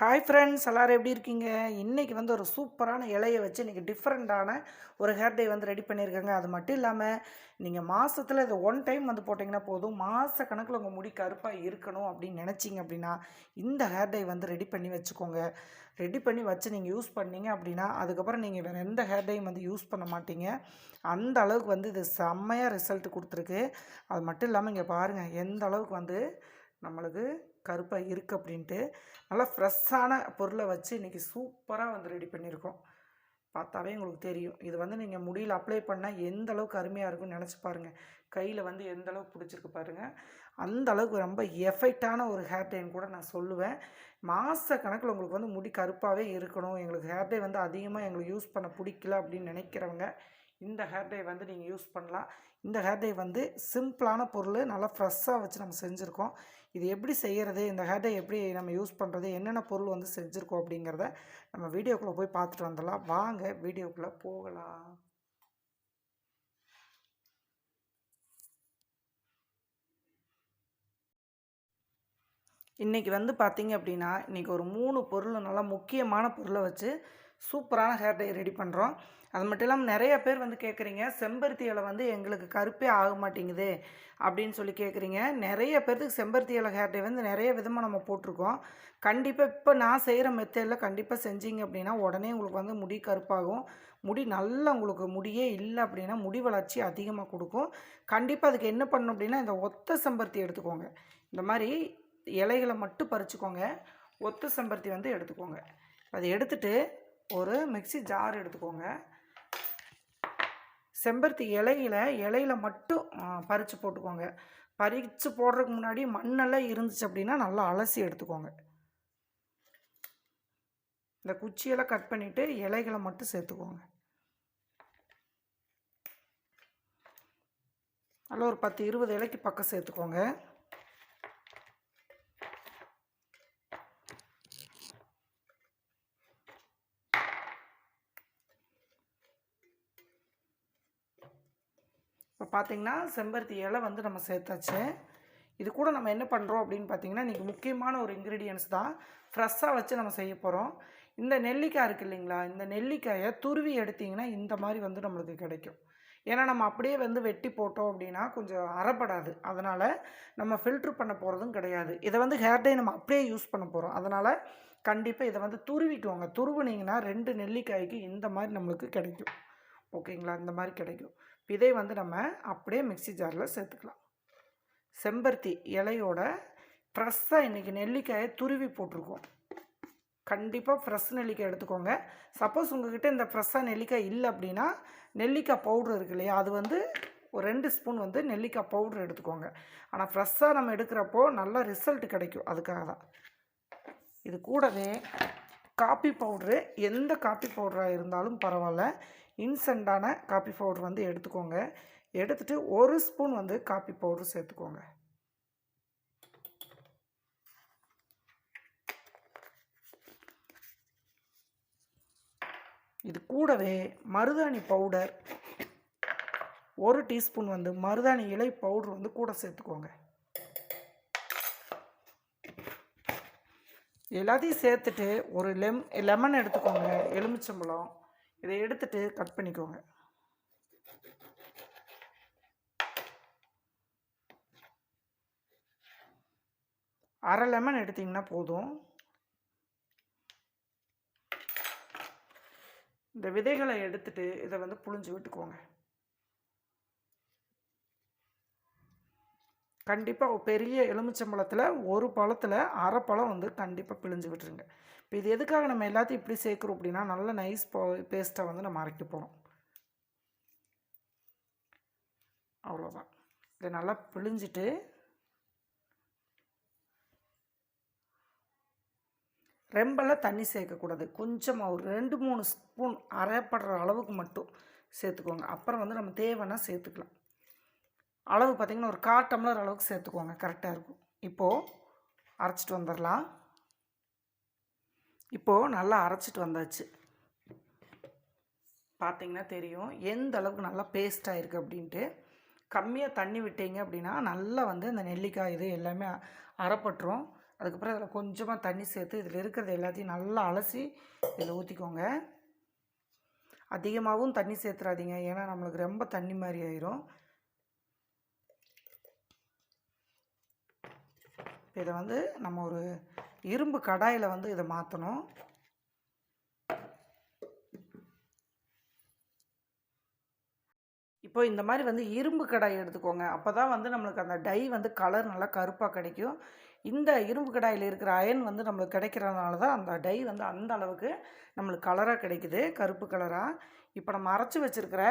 Hi friends எல்லோரும் எப்படி இருக்கீங்க? இன்றைக்கி வந்து ஒரு சூப்பரான இலையை வச்சு இன்றைக்கி டிஃப்ரெண்ட்டான ஒரு ஹேர் டே வந்து ரெடி பண்ணியிருக்காங்க. அது மட்டும் இல்லாமல் நீங்கள் மாதத்தில் இது ஒன் டைம் வந்து போட்டிங்கன்னா போதும். மாத கணக்கில் உங்கள் முடி கருப்பாக இருக்கணும் அப்படின்னு நினச்சிங்க அப்படின்னா இந்த ஹேர் டே வந்து ரெடி பண்ணி வச்சுக்கோங்க. ரெடி பண்ணி வச்சு நீங்கள் யூஸ் பண்ணீங்க அப்படின்னா அதுக்கப்புறம் நீங்கள் வேறு எந்த ஹேர் டையும் வந்து யூஸ் பண்ண மாட்டீங்க. அந்த அளவுக்கு வந்து இது செம்மையாக ரிசல்ட் கொடுத்துருக்கு. அது மட்டும் இல்லாமல் இங்கே பாருங்கள் எந்த அளவுக்கு வந்து நம்மளுக்கு கருப்பாக இருக்குது அப்படின்ட்டு நல்லா ஃப்ரெஷ்ஷான பொருளை வச்சு இன்றைக்கி சூப்பராக வந்து ரெடி பண்ணியிருக்கோம். பார்த்தாவே உங்களுக்கு தெரியும். இது வந்து நீங்கள் முடியில் அப்ளை பண்ணால் எந்த அளவுக்கு அருமையாக இருக்கும்னு நினச்சி பாருங்கள் கையில் வந்து எந்த அளவுக்கு பிடிச்சிருக்கு பாருங்கள் அந்த அளவுக்கு ரொம்ப எஃபெக்டான ஒரு ஹேர் டைன்னு கூட நான் சொல்லுவேன். மாத கணக்கில் உங்களுக்கு வந்து முடி கருப்பாகவே இருக்கணும். எங்களுக்கு ஹேர் டே வந்து அதிகமாக எங்களுக்கு யூஸ் பண்ண பிடிக்கல அப்படின்னு நினைக்கிறவங்க இந்த ஹேர் டை வந்து நீங்கள் யூஸ் பண்ணலாம். இந்த ஹேர் டை வந்து சிம்பிளான பொருள் நல்லா ஃப்ரெஷ்ஷாக வச்சு நம்ம செஞ்சுருக்கோம். இது எப்படி செய்கிறது இந்த ஹேர் டை எப்படி நம்ம யூஸ் பண்ணுறது என்னென்ன பொருள் வந்து செஞ்சுருக்கோம் அப்படிங்கிறத நம்ம வீடியோக்குள்ளே போய் பார்த்துட்டு வந்துடலாம். வாங்க வீடியோக்குள்ளே போகலாம். இன்றைக்கி வந்து பார்த்திங்க அப்படின்னா இன்றைக்கி ஒரு மூணு பொருள் நல்லா முக்கியமான பொருளை வச்சு சூப்பரான ஹேர் டை ரெடி பண்ணுறோம் அது மட்டும் இல்லாமல் நிறைய பேர் வந்து கேட்குறீங்க செம்பருத்தி இலை வந்து எங்களுக்கு கருப்பே ஆக மாட்டேங்குது அப்படின்னு சொல்லி கேட்குறீங்க நிறைய பேர்த்துக்கு செம்பருத்தி இலை ஹேர் வந்து நிறைய விதமாக நம்ம போட்டிருக்கோம். கண்டிப்பாக இப்போ நான் செய்கிற மெத்தடில் கண்டிப்பாக செஞ்சீங்க அப்படின்னா உடனே உங்களுக்கு வந்து முடி கருப்பாகும். முடி நல்லா உங்களுக்கு முடியே இல்லை அப்படின்னா முடி வளர்ச்சி அதிகமாக கொடுக்கும். கண்டிப்பாக அதுக்கு என்ன பண்ணணும் அப்படின்னா இந்த ஒத்த செம்பருத்தி எடுத்துக்கோங்க. இந்த மாதிரி இலைகளை மட்டும் பறிச்சுக்கோங்க. ஒத்த செம்பருத்தி வந்து எடுத்துக்கோங்க. அதை எடுத்துகிட்டு ஒரு மிக்சி ஜார் எடுத்துக்கோங்க. செம்பருத்தி இலையில இலையில மட்டும் பறித்து போட்டுக்கோங்க. பறித்து போடுறதுக்கு முன்னாடி மண்ணெல்லாம் இருந்துச்சு அப்படின்னா நல்லா அலசி எடுத்துக்கோங்க. இந்த குச்சியெல்லாம் கட் பண்ணிவிட்டு இலைகளை மட்டும் சேர்த்துக்கோங்க. நல்லா ஒரு பத்து இருபது இலைக்கு பக்கம் சேர்த்துக்கோங்க. பார்த்திங்கன்னா செம்பருத்தி இலை வந்து நம்ம சேர்த்தாச்சு. இது கூட நம்ம என்ன பண்ணுறோம் அப்படின்னு பார்த்தீங்கன்னா இன்றைக்கி முக்கியமான ஒரு இன்க்ரீடியன்ஸ் தான் ஃப்ரெஷ்ஷாக வச்சு நம்ம செய்ய போகிறோம் இந்த நெல்லிக்காய் இருக்குது இல்லைங்களா? இந்த நெல்லிக்காயை துருவி எடுத்திங்கன்னா இந்த மாதிரி வந்து நம்மளுக்கு கிடைக்கும். ஏன்னா நம்ம அப்படியே வந்து வெட்டி போட்டோம் அப்படின்னா கொஞ்சம் அறப்படாது. அதனால் நம்ம ஃபில்ட்ரு பண்ண போகிறதும் கிடையாது. இதை வந்து ஹேர் நம்ம அப்படியே யூஸ் பண்ண போகிறோம் அதனால் கண்டிப்பாக இதை வந்து துருவிக்குவாங்க துருவுனிங்கன்னா ரெண்டு நெல்லிக்காய்க்கு இந்த மாதிரி நம்மளுக்கு கிடைக்கும். ஓகேங்களா இந்த மாதிரி கிடைக்கும். விதை வந்து நம்ம அப்படியே மிக்சி ஜாரில் சேர்த்துக்கலாம். செம்பருத்தி இலையோட ஃப்ரெஷ்ஷாக இன்றைக்கி நெல்லிக்காயை துருவி போட்டிருக்கோம். கண்டிப்பாக ஃப்ரெஷ் நெல்லிக்காய் எடுத்துக்கோங்க. சப்போஸ் உங்கள்கிட்ட இந்த ஃப்ரெஷ்ஷாக நெல்லிக்காய் இல்லை அப்படின்னா நெல்லிக்காய் பவுட்ரு இருக்கு இல்லையா? அது வந்து ஒரு ரெண்டு ஸ்பூன் வந்து நெல்லிக்காய் பவுட்ரு எடுத்துக்கோங்க. ஆனால் ஃப்ரெஷ்ஷாக நம்ம எடுக்கிறப்போ நல்ல ரிசல்ட் கிடைக்கும். அதுக்காக தான். இது கூடவே காப்பி பவுட்ரு எந்த காப்பி பவுடராக இருந்தாலும் பரவாயில்ல இன்சென்டான காப்பி பவுடர் வந்து எடுத்துக்கோங்க. எடுத்துகிட்டு ஒரு ஸ்பூன் வந்து காப்பி பவுட்ரு சேர்த்துக்கோங்க. இது கூடவே மருதாணி பவுடர் ஒரு டீஸ்பூன் வந்து மருதாணி இலை பவுடர் வந்து கூட சேர்த்துக்கோங்க. எல்லாத்தையும் சேர்த்துட்டு ஒரு லெம் லெமன் எடுத்துக்கோங்க. எலுமிச்சம்பழம். இதை எடுத்துட்டு கட் பண்ணிக்கோங்க. அரை லெமன் எடுத்திங்கன்னா போதும். இந்த விதைகளை எடுத்துட்டு இதை வந்து புழிஞ்சு விட்டுக்கோங்க. கண்டிப்பாக பெரிய எலுமிச்சம்பழத்தில் ஒரு பழத்தில் அரை பழம் வந்து கண்டிப்பாக பிழிஞ்சு விட்டுருங்க இப்போ இது எதுக்காக நம்ம எல்லாத்தையும் இப்படி சேர்க்குறோம் அப்படின்னா நல்ல நைஸ் பேஸ்ட்டை வந்து நம்ம அரைக்க போகிறோம் அவ்வளோதான் இதை நல்லா பிழிஞ்சிட்டு ரெம்பெல்லாம் தண்ணி சேர்க்கக்கூடாது. கொஞ்சமாக ஒரு ரெண்டு மூணு ஸ்பூன் அரைப்படுற அளவுக்கு மட்டும் சேர்த்துக்கோங்க. அப்புறம் வந்து நம்ம தேவைன்னா சேர்த்துக்கலாம். அளவு பார்த்திங்கன்னா ஒரு கால் டம்ளர் அளவுக்கு சேர்த்துக்கோங்க. கரெக்டாக இருக்கும். இப்போது அரைச்சிட்டு வந்துடலாம். இப்போது நல்லா அரைச்சிட்டு வந்தாச்சு. பார்த்திங்கன்னா தெரியும். எந்த அளவுக்கு நல்லா பேஸ்ட்டாக இருக்குது அப்படின்ட்டு. கம்மியாக தண்ணி விட்டீங்க அப்படின்னா நல்லா வந்து அந்த நெல்லிக்காய் இது எல்லாமே அறப்பட்டுரும். அதுக்கப்புறம் அதில் கொஞ்சமாக தண்ணி சேர்த்து இதில் இருக்கிறது எல்லாத்தையும் நல்லா அலசி இதில் ஊற்றிக்கோங்க அதிகமாகவும் தண்ணி சேர்த்துறாதீங்க. ஏன்னா நம்மளுக்கு ரொம்ப தண்ணி மாதிரி ஆயிரும். இதை வந்து நம்ம ஒரு இரும்பு கடாயில் வந்து இதை மாற்றணும் இப்போ இந்த மாதிரி வந்து இரும்பு கடாய் எடுத்துக்கோங்க. அப்போ தான் வந்து நம்மளுக்கு அந்த டை வந்து கலர் நல்லா கருப்பாக கிடைக்கும். இந்த இரும்பு கடாயில் இருக்கிற அயன் வந்து நம்மளுக்கு கிடைக்கிறதுனால தான் அந்த டை வந்து அந்த அளவுக்கு நம்மளுக்கு கலராக கிடைக்குது கருப்பு கலராக இப்போ நம்ம அரைச்சி வச்சுருக்கிற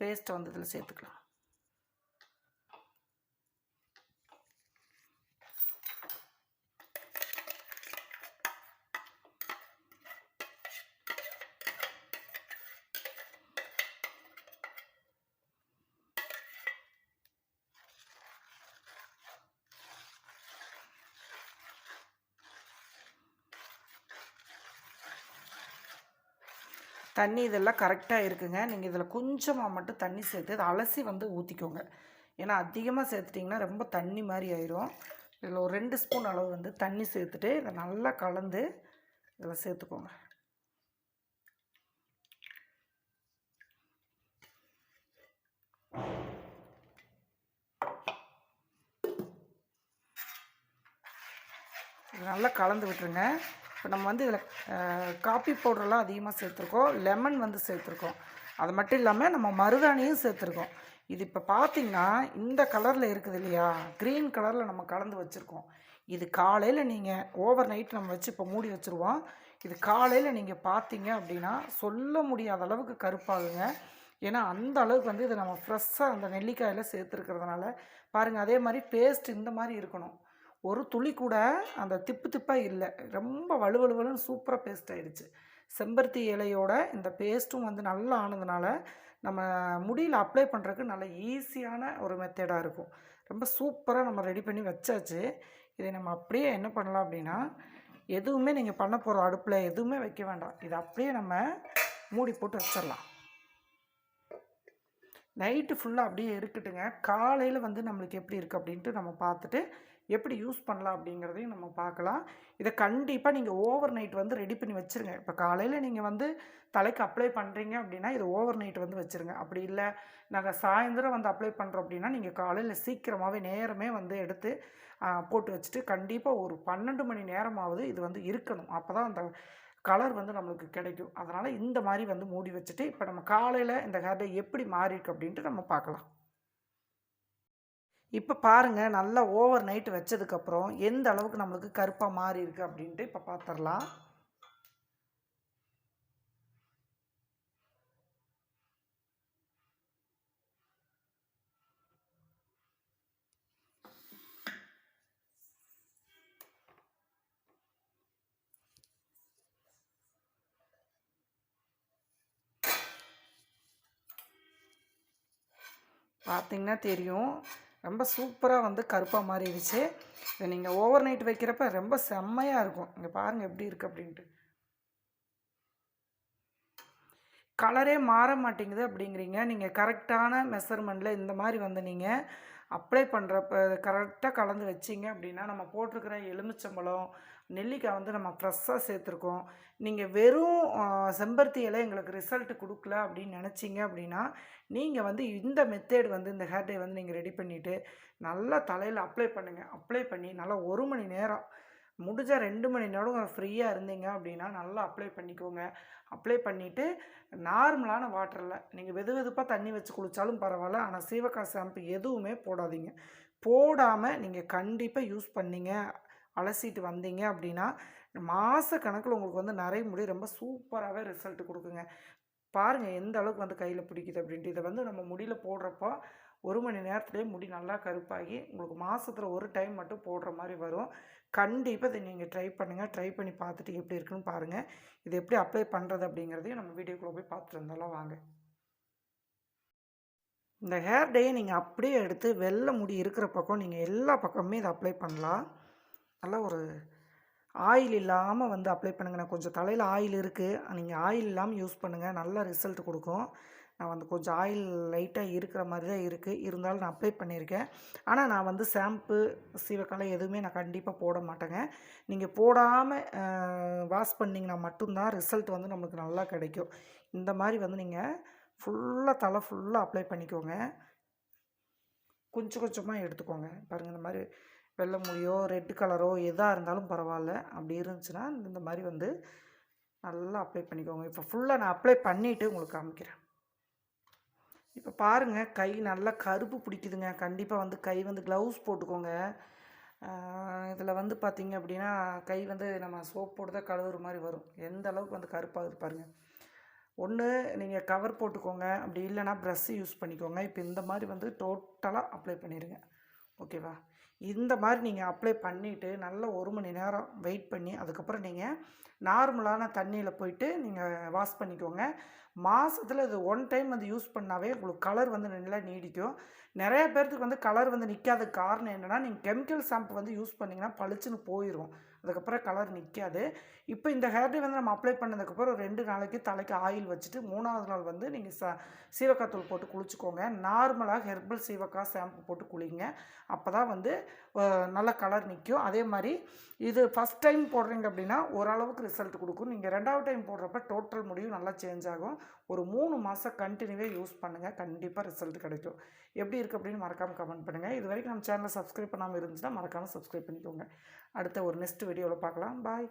பேஸ்ட்டை வந்து இதில் சேர்த்துக்கலாம். தண்ணி இதெல்லாம் கரெக்டாக இருக்குங்க. நீங்கள் இதில் கொஞ்சமாக மட்டும் தண்ணி சேர்த்து இதை அலசி வந்து ஊற்றிக்கோங்க ஏன்னா அதிகமாக சேர்த்துட்டிங்கன்னா ரொம்ப தண்ணி மாதிரி ஆயிரும். இதில் ஒரு ரெண்டு ஸ்பூன் அளவு வந்து தண்ணி சேர்த்துட்டு இதை நல்லா கலந்து இதில் சேர்த்துக்கோங்க. இது நல்லா கலந்து விட்டுருங்க. இப்போ நம்ம வந்து இதில் காப்பி பவுடர்லாம் அதிகமாக சேர்த்துருக்கோம். லெமன் வந்து சேர்த்துருக்கோம். அது மட்டும் இல்லாமல் நம்ம மருதாணியும் சேர்த்துருக்கோம். இது இப்போ பார்த்தீங்கன்னா இந்த கலரில் இருக்குது இல்லையா? க்ரீன் கலரில் நம்ம கலந்து வச்சுருக்கோம். இது காலையில் நீங்கள் ஓவர் நைட் நம்ம வச்சு இப்போ மூடி வச்சுருவோம். இது காலையில் நீங்கள் பார்த்தீங்க அப்படின்னா சொல்ல முடியாத அளவுக்கு கருப்பாகுங்க. ஏன்னா அந்த அளவுக்கு வந்து இதை நம்ம ஃப்ரெஷ்ஷாக அந்த நெல்லிக்காயில் சேர்த்துருக்கிறதுனால பாருங்கள் அதே மாதிரி பேஸ்ட் இந்த மாதிரி இருக்கணும். ஒரு துளி கூட அந்த திப்பு திப்பாக இல்லை. ரொம்ப வலுவலுவலுன்னு சூப்பராக பேஸ்ட் ஆகிடுச்சு செம்பருத்தி இலையோட இந்த பேஸ்ட்டும் வந்து நல்லா ஆனதுனால நம்ம முடியில் அப்ளை பண்ணுறதுக்கு நல்ல ஈஸியான ஒரு மெத்தடாக இருக்கும். ரொம்ப சூப்பராக நம்ம ரெடி பண்ணி வச்சாச்சு. இதை நம்ம அப்படியே என்ன பண்ணலாம் அப்படின்னா எதுவுமே நீங்கள் பண்ண போகிற அடுப்பில் எதுவுமே வைக்க வேண்டாம். இதை அப்படியே நம்ம மூடி போட்டு வச்சிடலாம். நைட்டு ஃபுல்லாக அப்படியே இருக்கட்டுங்க. காலையில் வந்து நம்மளுக்கு எப்படி இருக்குது அப்படின்ட்டு நம்ம பார்த்துட்டு எப்படி யூஸ் பண்ணலாம் அப்படிங்கிறதையும் நம்ம பார்க்கலாம். இதை கண்டிப்பாக நீங்கள் ஓவர் நைட் வந்து ரெடி பண்ணி வச்சுருங்க. இப்போ காலையில் நீங்கள் வந்து தலைக்கு அப்ளை பண்ணுறீங்க அப்படின்னா இது ஓவர் நைட் வந்து வச்சுருங்க. அப்படி இல்லை நாங்கள் சாயந்தரம் வந்து அப்ளை பண்ணுறோம் அப்படின்னா நீங்கள் காலையில் சீக்கிரமாகவே நேரமே வந்து எடுத்து போட்டு வச்சுட்டு கண்டிப்பாக ஒரு பன்னெண்டு மணி நேரமாவது இது வந்து இருக்கணும். அப்போ தான் அந்த கலர் வந்து நம்மளுக்கு கிடைக்கும். அதனால் இந்த மாதிரி வந்து மூடி வச்சுட்டு இப்போ நம்ம காலையில் இந்த ஹேர் டை எப்படி மாறிருக்கு அப்படின்ட்டு நம்ம பார்க்கலாம். இப்போ பாருங்கள் நல்லா ஓவர் நைட் வச்சதுக்கப்புறம் எந்த அளவுக்கு நம்மளுக்கு கருப்பாக மாறி இருக்கு அப்படின்ட்டு இப்போ பார்த்துடலாம் பார்த்தீங்கன்னா தெரியும். ரொம்ப சூப்பராக வந்து கருப்பாக மாறிடுச்சு. இதை நீங்கள் ஓவர் நைட் வைக்கிறப்ப ரொம்ப செம்மையாக இருக்கும். இங்கே பாருங்கள் எப்படி இருக்குது அப்படின்ட்டு. கலரே மாற மாட்டேங்குது அப்படிங்கிறீங்க. நீங்கள் கரெக்டான மெஷர்மெண்ட்டில் இந்த மாதிரி வந்து நீங்கள் அப்ளை பண்ணுறப்ப கரெக்டாக கலந்து வச்சிங்க அப்படின்னா நம்ம போட்டிருக்கிற எலுமிச்சம்பழம் நெல்லிக்காய் வந்து நம்ம ஃப்ரெஷ்ஷாக சேர்த்துருக்கோம். நீங்கள் வெறும் ஆ, செம்பருத்தி இலை எங்களுக்கு ரிசல்ட் கொடுக்கல அப்படின்னு நினச்சிங்க அப்படின்னா நீங்கள் வந்து இந்த மெத்தேடு வந்து இந்த ஹேர் டே வந்து நீங்கள் ரெடி பண்ணிவிட்டு நல்லா தலையில் அப்ளை பண்ணுங்கள் அப்ளை பண்ணி நல்லா ஒரு மணி நேரம் முடிஞ்சால் ரெண்டு மணி நேரம் ஃப்ரீயாக இருந்தீங்க அப்படின்னா நல்லா அப்ளை பண்ணிக்கோங்க. அப்ளை பண்ணிவிட்டு நார்மலான வாட்டரில் நீங்கள் வெது வெதுப்பாக தண்ணி வச்சு குளித்தாலும் பரவாயில்ல ஆனால் சீவக்காய் ஷாம்பு எதுவுமே போடாதீங்க. போடாமல் நீங்கள் கண்டிப்பாக யூஸ் பண்ணீங்க அலசிட்டு வந்தீங்க அப்படின்னா மாத கணக்கில் உங்களுக்கு வந்து நிறைய முடி ரொம்ப சூப்பராகவே ரிசல்ட் கொடுக்குங்க. பாருங்கள் எந்த அளவுக்கு வந்து கையில் பிடிக்குது அப்படின்ட்டு. இதை வந்து நம்ம முடியில் போடுறப்போ ஒரு மணி நேரத்துலேயே முடி நல்லா கருப்பாகி உங்களுக்கு மாதத்தில் ஒரு டைம் மட்டும் போடுற மாதிரி வரும். கண்டிப்பாக இதை நீங்கள் ட்ரை பண்ணுங்கள் ட்ரை பண்ணி பார்த்துட்டு எப்படி இருக்குன்னு பாருங்கள் இது எப்படி அப்ளை பண்ணுறது அப்படிங்கிறதையும் நம்ம வீடியோக்குள்ளே போய் பார்த்துட்டு இருந்தாலும் வாங்க. இந்த ஹேர் டேயை நீங்கள் அப்படியே எடுத்து வெள்ளை முடி இருக்கிற பக்கம் நீங்கள் எல்லா பக்கமுமே இதை அப்ளை பண்ணலாம். நல்லா ஒரு ஆயில் இல்லாமல் வந்து அப்ளை பண்ணுங்கண்ணா கொஞ்சம் தலையில் ஆயில் இருக்குது நீங்கள் ஆயில் இல்லாமல் யூஸ் பண்ணுங்கள் நல்ல ரிசல்ட் கொடுக்கும். நான் வந்து கொஞ்சம் ஆயில் லைட்டாக இருக்கிற மாதிரி தான் இருக்குது இருந்தாலும் நான் அப்ளை பண்ணியிருக்கேன். ஆனால் நான் வந்து ஷாம்பு சீவக்காலை எதுவுமே நான் கண்டிப்பாக போட மாட்டேங்க. நீங்கள் போடாமல் வாஷ் பண்ணிங்கன்னா மட்டும்தான் ரிசல்ட் வந்து நம்மளுக்கு நல்லா கிடைக்கும். இந்த மாதிரி வந்து நீங்கள் ஃபுல்லாக தலை ஃபுல்லாக அப்ளை பண்ணிக்கோங்க. கொஞ்சம் கொஞ்சமாக எடுத்துக்கோங்க. பாருங்கள் இந்த மாதிரி வெள்ளை முடியோ ரெட் கலரோ எதாக இருந்தாலும் பரவாயில்ல. அப்படி இருந்துச்சுன்னா இந்த மாதிரி வந்து நல்லா அப்ளை பண்ணிக்கோங்க. இப்போ ஃபுல்லாக நான் அப்ளை பண்ணிவிட்டு உங்களுக்கு காமிக்கிறேன். இப்போ பாருங்கள் கை நல்லா கருப்பு பிடிக்குதுங்க. கண்டிப்பாக வந்து கை வந்து க்ளவுஸ் போட்டுக்கோங்க. இதில் வந்து பார்த்திங்க அப்படின்னா கை வந்து நம்ம சோப் போட்டு தான் கழுவுற மாதிரி வரும். எந்த அளவுக்கு வந்து கருப்பாக பாருங்கள் ஒன்று நீங்கள் கவர் போட்டுக்கோங்க. அப்படி இல்லைன்னா ப்ரஷ் யூஸ் பண்ணிக்கோங்க. இப்போ இந்த மாதிரி வந்து டோட்டலாக அப்ளை பண்ணிடுங்க ஓகேவா இந்த மாதிரி நீங்கள் அப்ளை பண்ணிவிட்டு நல்ல ஒரு மணி நேரம் வெயிட் பண்ணி அதுக்கப்புறம் நீங்கள் நார்மலான தண்ணியில் போயிட்டு நீங்கள் வாஷ் பண்ணிக்கோங்க. மாதத்தில் இது ஒன் டைம் வந்து யூஸ் பண்ணாவே உங்களுக்கு கலர் வந்து நல்லா நீடிக்கும். நிறைய பேர்த்துக்கு வந்து கலர் வந்து நிற்காத காரணம் என்னென்னா நீங்கள் கெமிக்கல் ஷாம்பு வந்து யூஸ் பண்ணிங்கன்னா பளிச்சுன்னு போயிடும் அதுக்கப்புறம் கலர் நிற்காது இப்போ இந்த ஹேர் டே வந்து நம்ம அப்ளை பண்ணதுக்கப்புறம் ஒரு ரெண்டு நாளைக்கு தலைக்கு ஆயில் வச்சுட்டு மூணாவது நாள் வந்து நீங்கள் ச சீவக்காய் தூள் போட்டு குளிச்சுக்கோங்க. நார்மலாக ஹெர்பல் சீவக்காய் ஷாம்பு போட்டு குளிங்க. அப்போ தான் வந்து நல்ல கலர் நிற்கும் அதே மாதிரி இது ஃபஸ்ட் டைம் போடுறீங்க அப்படின்னா ஓரளவுக்கு ரிசல்ட் கொடுக்கும். நீங்கள் ரெண்டாவது டைம் போடுறப்ப டோட்டல் முடியும் நல்லா சேஞ்ச் ஆகும். ஒரு மூணு மாதம் கண்டினியூவே யூஸ் பண்ணுங்கள் கண்டிப்பாக ரிசல்ட் கிடைக்கும். எப்படி இருக்குது அப்படின்னு மறக்காமல் கமெண்ட் பண்ணுங்கள் இது வரைக்கும் நம்ம சேனலை சப்ஸ்கிரைப் பண்ணாமல் இருந்துச்சுன்னா மறக்காமல் சப்ஸ்கிரைப் பண்ணிக்கோங்க. அடுத்த ஒரு நெக்ஸ்ட் வீடியோவில் பார்க்கலாம். பாய்